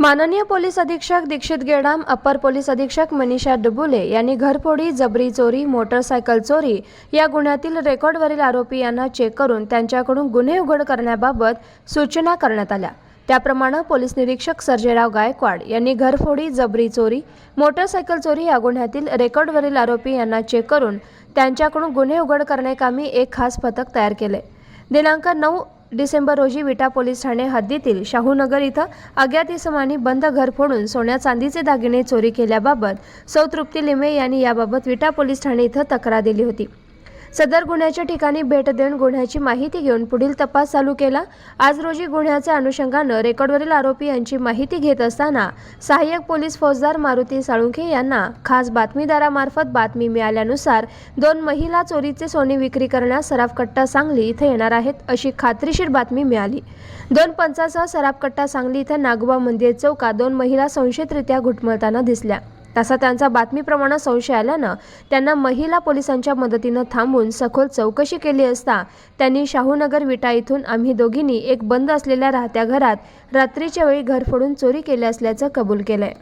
माननीय पोलीस अधीक्षक दीक्षित गेडाम अपर पोलीस अधीक्षक मनीषा डुबुले यांनी घरफोडी जबरी चोरी मोटरसायकल चोरी या गुन्ह्यातील रेकॉर्डवरील आरोपी यांना चेक करून त्यांच्याकडून गुन्हे उघड करण्याबाबत सूचना करण्यात आल्या. त्याप्रमाणे पोलीस निरीक्षक सर्जेराव गायकवाड यांनी घरफोडी जबरी चोरी मोटरसायकल चोरी या गुन्ह्यातील रेकॉर्डवरील आरोपी यांना चेक करून त्यांच्याकडून गुन्हे उघड करण्याकामी एक खास पथक तयार केले. दिनांक नऊ डिसेंबर रोजी विटा पोलीस ठाणे हद्दीतील शाहूनगर इथं अज्ञात इसमानी बंद घर फोडून सोन्या चांदीचे दागिने चोरी केल्याबाबत सौ तृप्ती लिमे यांनी याबाबत विटा पोलीस ठाणे इथं तक्रार दिली होती. सदर गुन्ह्याच्या ठिकाणी भेट देऊन गुन्ह्याची माहिती घेऊन पुढील तपास चालू केला. आज रोजी गुन्ह्याच्या अनुषंगानं रेकॉर्डवरील आरोपी यांची माहिती घेत असताना सहाय्यक पोलीस फौजदार मारुती साळुंखे यांना खास बातमीदारामार्फत बातमी मिळाल्यानुसार दोन महिला चोरीचे सोने विक्री करण्यास सराफकट्टा सांगली इथं येणार आहेत अशी खात्रीशीर बातमी मिळाली. दोन पंचासह सराफकट्टा सांगली इथं नागोबा मंदिर चौकात दोन महिला संशयितरित्या घुटमळताना दिसल्या. तसा त्यांचा बातमीप्रमाणे संशय आल्यानं त्यांना महिला पोलिसांच्या मदतीनं थांबून सखोल चौकशी केली असता त्यांनी शाहूनगर विटा इथून आम्ही दोघींनी एक बंद असलेल्या राहत्या घरात रात्रीच्या वेळी घर फोडून चोरी केली असल्याचं कबूल केलंय.